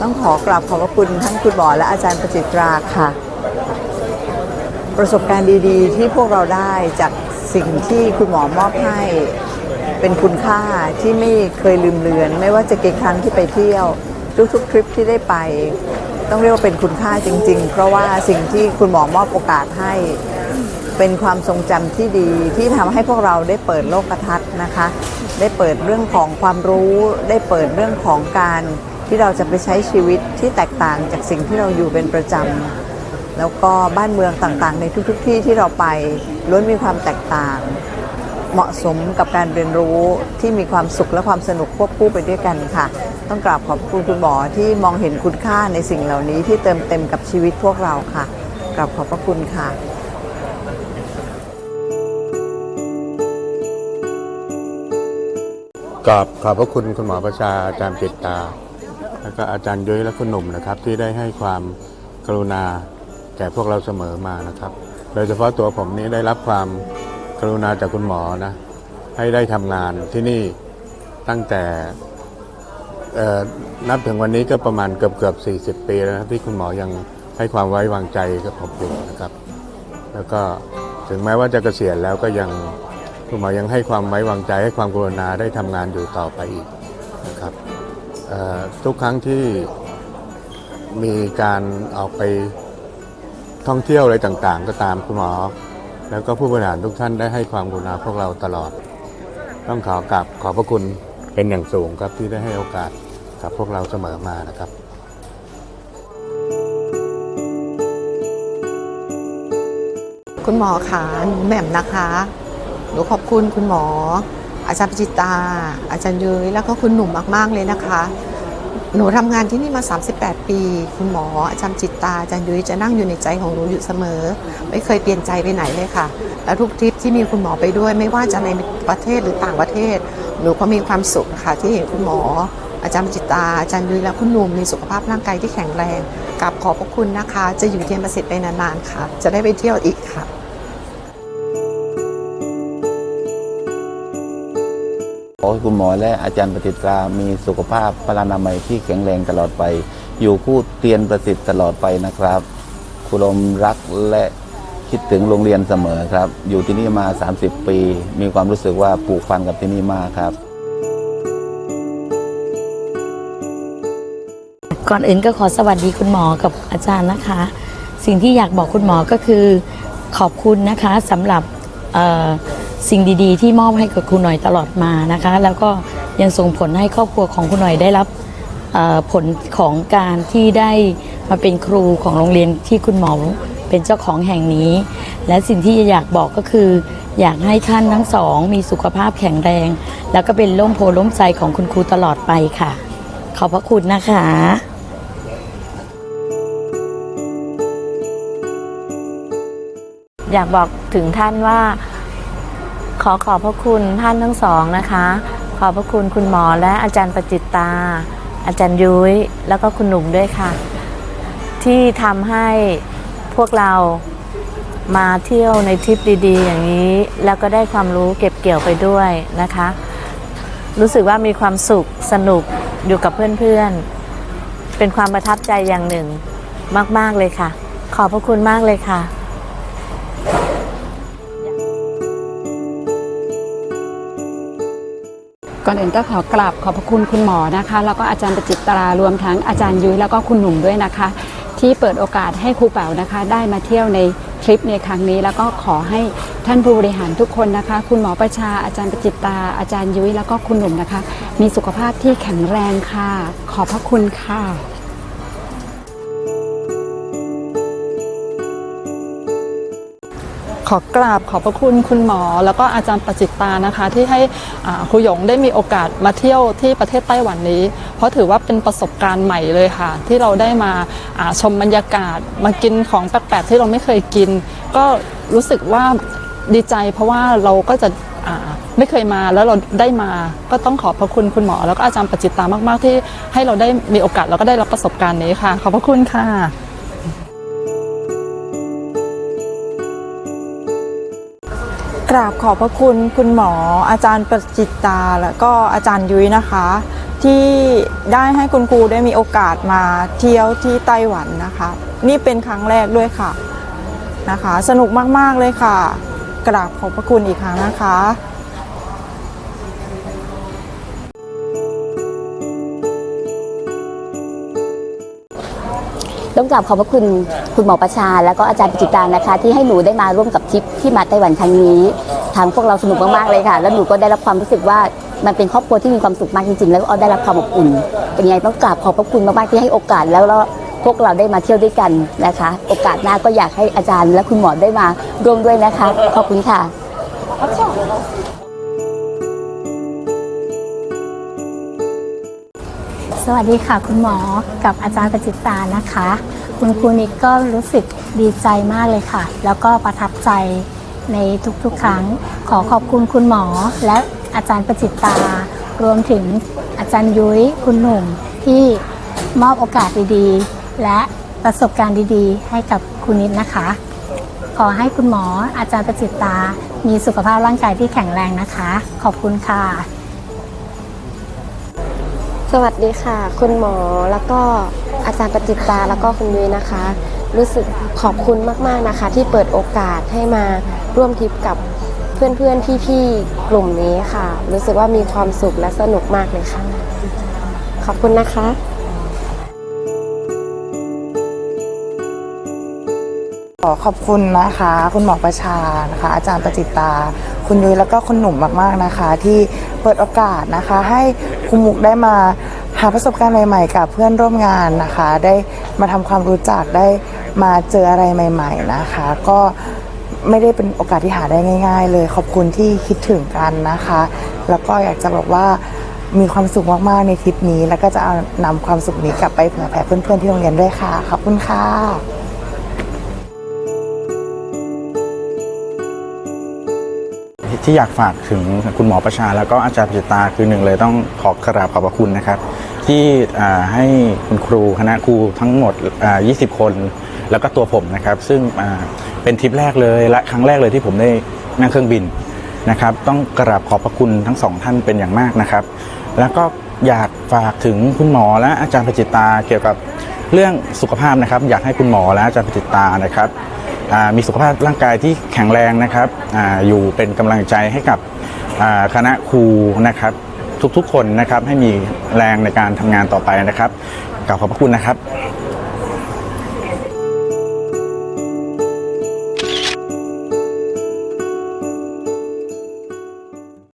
ต้องขอกราบขอบพระคุณท่านคุณหมอและอาจารย์ประจิตราค่ะ ประสบการณ์ดีๆ ที่พวกเราได้จากสิ่งที่คุณหมอมอบให้เป็นคุณค่าที่ไม่เคยลืมเลือน ไม่ว่าจะกี่ครั้งที่ไปเที่ยว ทุกๆทริปที่ได้ไป ต้องเรียกว่าเป็นคุณค่าจริง ๆ เพราะว่าสิ่งที่คุณหมอมอบโอกาสให้ เป็นความทรงจำที่ดีที่ทำให้พวกเราได้เปิดโลกทัศน์นะคะ ได้เปิดเรื่องของความรู้ ได้เปิดเรื่องของการ ที่เราจะไปใช้ชีวิตที่แตกต่างจากสิ่งที่เราอยู่เป็นประจำแล้วก็บ้านเมืองต่างๆ ในทุกๆ ที่ที่เราไปล้วนมีความแตกต่าง เหมาะสมกับการเรียนรู้ที่มีความสุขและความสนุกควบคู่ไปด้วยกันค่ะ ต้องกราบขอบคุณคุณหมอที่มองเห็นคุณค่าในสิ่งเหล่านี้ที่เติมเต็มกับชีวิตพวกเราค่ะกราบขอบพระคุณค่ะกราบขอบพระคุณคุณหมอประชาอาจารย์ปิดตา แล้วก็อาจารย์ย้ยและคุณหนุ่มนะครับ ที่ได้ให้ความกรุณาแก่พวกเราเสมอมานะครับ โดยเฉพาะตัวผมนี้ได้รับความกรุณาจากคุณหมอนะให้ได้ทำงานที่นี่ตั้งแต่นับถึงวันนี้ก็ประมาณเกือบเกือบ40 ปีแล้วนะที่คุณหมอยังให้ความไว้วางใจกับผมอยู่นะครับ แล้วก็ถึงแม้ว่าจะเกษียณแล้วก็ยังคุณหมอยังให้ความไว้วางใจให้ความกรุณาได้ทำงานอยู่ต่อไปอีกนะครับ ทุกครั้งที่มีการออกไปท่องเที่ยวอะไรต่างๆ ก็ตามคุณหมอ แล้วก็ผู้บริหารทุกท่านได้ให้ความกรุณาพวกเราตลอด ต้องขอกราบขอบพระคุณเป็นอย่างสูงครับที่ได้ให้โอกาสกับพวกเราเสมอมานะครับคุณหมอขาหนูแหม่มนะคะ หนูขอบคุณคุณหมอ อาจารย์ปจิตา อาจารย์เยยแล้วก็คุณหนุ่มมากๆเลยนะคะ หนูทำงานที่นี่มา 38 ปี คุณหมออาจารย์จิตตาอาจารย์ยุ้ยจะนั่งอยู่ในใจของหนูอยู่เสมอ ไม่เคยเปลี่ยนใจไปไหนเลยค่ะ แล้วทุกทริปที่มีคุณหมอไปด้วย ไม่ว่าจะในประเทศหรือต่างประเทศ หนูก็มีความสุขค่ะที่เห็นคุณหมอ อาจารย์จิตตาอาจารย์ยุ้ยและคุณหนุ่มมีสุขภาพร่างกายที่แข็งแรงกับขอบพระคุณนะคะ จะอยู่เทียนประสิทธิ์ไปนานๆค่ะ จะได้ไปเที่ยวอีกค่ะ ขอให้คุณหมอและอาจารย์ปฏิตรามีสุขภาพพลานามัยที่แข็งแรงตลอดไป อยู่คู่เตียนประสิทธิ์ตลอดไปนะครับครูลมรักและคิดถึงโรงเรียนเสมอครับ อยู่ที่นี่มา 30 ปี มีความรู้สึกว่าผูกพันกับที่นี่มากครับ ก่อนอื่นก็ขอสวัสดีคุณหมอกับอาจารย์นะคะ สิ่งที่อยากบอกคุณหมอก็คือขอบคุณนะคะสำหรับเอ่อ สิ่งดีๆ ที่มอบให้กับคุณหน่อยตลอดมานะคะ แล้วก็ยังส่งผลให้ครอบครัวของคุณหน่อยได้รับผลของการที่ได้มาเป็นครูของโรงเรียนที่คุณหมอเป็นเจ้าของแห่งนี้ และสิ่งที่อยากบอกก็คือ อยากให้ท่านทั้งสอง มีสุขภาพแข็งแรง แล้วก็เป็นร่มโพล่มใจของคุณครูตลอดไปค่ะ ขอบพระคุณนะคะอยากบอกถึงท่านว่า อขอบพระคุณท่านทั้งสองนะคะ ขอบพระคุณคุณหมอและอาจารย์ประจิตตา อาจารย์ยุ้ย แล้วก็คุณหนุ่มด้วยค่ะ ที่ทำให้พวกเรามาเที่ยวในทริปดี ๆ อย่างนี้ แล้วก็ได้ความรู้เก็บเกี่ยวไปด้วยนะคะ รู้สึกว่ามีความสุขสนุกอยู่กับเพื่อนๆ เป็นความประทับใจอย่างหนึ่งมาก ๆ เลยค่ะ ขอบพระคุณมากเลยค่ะ ก่อนอื่นก็ขอกราบขอบพระคุณคุณหมอนะคะ แล้วก็อาจารย์ประจิตตรารวมทั้งอาจารย์ยุ้ยแล้วก็คุณหนุ่มด้วยนะคะ ที่เปิดโอกาสให้ครูเป๋านะคะ ได้มาเที่ยวในทริปในครั้งนี้ แล้วก็ขอให้ท่านผู้บริหารทุกคนนะคะ คุณหมอประชาอาจารย์ประจิตตาอาจารย์ยุ้ยแล้วก็คุณหนุ่มนะคะ มีสุขภาพที่แข็งแรงค่ะ ขอบพระคุณค่ะ ขอกราบขอบพระคุณคุณหมอ แล้วก็อาจารย์ประจิตตานะคะ ที่ให้ครูหยงได้มีโอกาสมาเที่ยวที่ประเทศไต้หวันนี้ เพราะถือว่าเป็นประสบการณ์ใหม่เลยค่ะ ที่เราได้มาาชมบรรยากาศ มากินของแปลกๆที่เราไม่เคยกิน ก็รู้สึกว่าดีใจ เพราะว่าเราก็จะไม่เคยมาแล้วเราได้มาก็ต้องขอบพระคุณคุณหมอ แล้วก็อาจารย์ประจิตตามาก ๆ ที่ให้เราได้มีโอกาสแล้วก็ได้รับประสบการณ์นี้ค่ะ ขอบพระคุณค่ะ กราบขอบพระคุณคุณหมออาจารย์ประจิตตา และก็อาจารย์ยุ้ยนะคะ ที่ได้ให้คุณครูได้มีโอกาสมาเที่ยวที่ไต้หวันนะคะ นี่เป็นครั้งแรกด้วยค่ะนะคะ สนุกมากๆเลยค่ะ กราบขอบพระคุณอีกครั้งนะคะ ต้องกราบขอบพระคุณคุณหมอประชา แล้วก็อาจารย์ปิจิตานะคะ ที่ให้หนูได้มาร่วมกับทริปที่มาไต้หวันครั้งนี้ทางพวกเราสนุกมากๆเลยค่ะ แล้วหนูก็ได้รับความรู้สึกว่ามันเป็นครอบครัวที่มีความสุขมากจริงๆ แล้วก็ได้รับความอบอุ่น เป็นไงต้องกราบขอบพระคุณมากๆที่ให้โอกาสแล้วก็พวกเราได้มาเที่ยวด้วยกันนะคะ โอกาสหน้าก็อยากให้อาจารย์ และคุณหมอได้มาร่วมด้วยนะคะ ขอบคุณค่ะ สวัสดีค่ะ คุณหมอกับอาจารย์ประจิตตานะคะ คุณครูนิกก็รู้สึกดีใจมากเลยค่ะ แล้วก็ประทับใจในทุกๆ ครั้ง ขอขอบคุณคุณหมอ และอาจารย์ประจิตตา รวมถึงอาจารย์ยุ้ยคุณหนุ่มที่มอบโอกาสดีๆ และประสบการณ์ดีๆ ให้กับคุณนิดนะคะ ขอให้คุณหมออาจารย์ประจิตตามีสุขภาพร่างกายที่แข็งแรงนะคะ ขอบคุณค่ะ สวัสดีค่ะ คุณหมอแล้วก็อาจารย์ประจิตตาแล้วก็คุณยุ้ยนะคะ รู้สึกขอบคุณมากๆนะคะ ที่เปิดโอกาสให้มาร่วมทริปกับเพื่อนๆพี่ๆกลุ่มนี้ค่ะ รู้สึกว่ามีความสุขและสนุกมากเลยค่ะ ขอบคุณนะคะ ขอขอบคุณนะคะ คุณหมอประชานะคะ อาจารย์ประจิตตา คุณยุ้ยแล้วก็คุณหนุ่มมากๆนะคะ ที่เปิดโอกาสนะคะ ให้คุณมุกได้มาหาประสบการณ์ใหม่ๆ กับเพื่อนร่วมงานนะคะ ได้มาทำความรู้จักได้มาเจออะไรใหม่ ๆนะคะ ก็ไม่ได้เป็นโอกาสที่หาได้ง่าย ๆ เลย ขอบคุณที่คิดถึงกันนะคะ แล้วก็อยากจะบอกว่ามีความสุขมากๆในทริปนี้ แล้วก็จะเอานำความสุขนี้กลับไปเผื่อแผ่เพื่อนๆที่โรงเรียนด้วยค่ะขอบคุณค่ะ ที่อยากฝากถึงคุณหมอประชา แล้วก็อาจารย์ปิจิตาคือหนึ่งเลยต้องขอกราบขอบพระคุณนะครับ ที่ให้คุณครูคณะครูทั้งหมด 20 คน แล้วก็ตัวผมนะครับ ซึ่งเป็นทริปแรกเลยและครั้งแรกเลยที่ผมได้นั่งเครื่องบินนะครับ ต้องกราบขอบพระคุณทั้งสองท่านเป็นอย่างมากนะครับ แล้วก็อยากฝากถึงคุณหมอและอาจารย์ปจิตตาเกี่ยวกับเรื่องสุขภาพนะครับ อยากให้คุณหมอและอาจารย์ปจิตตานะครับ มีสุขภาพร่างกายที่แข็งแรงนะครับออยู่เป็นกำลังใจให้กับคณะครูนะครับ ทุกๆคนนะครับให้มีแรงในการทำงานต่อไปนะครับกล่าวขอบพระคุณนะครับ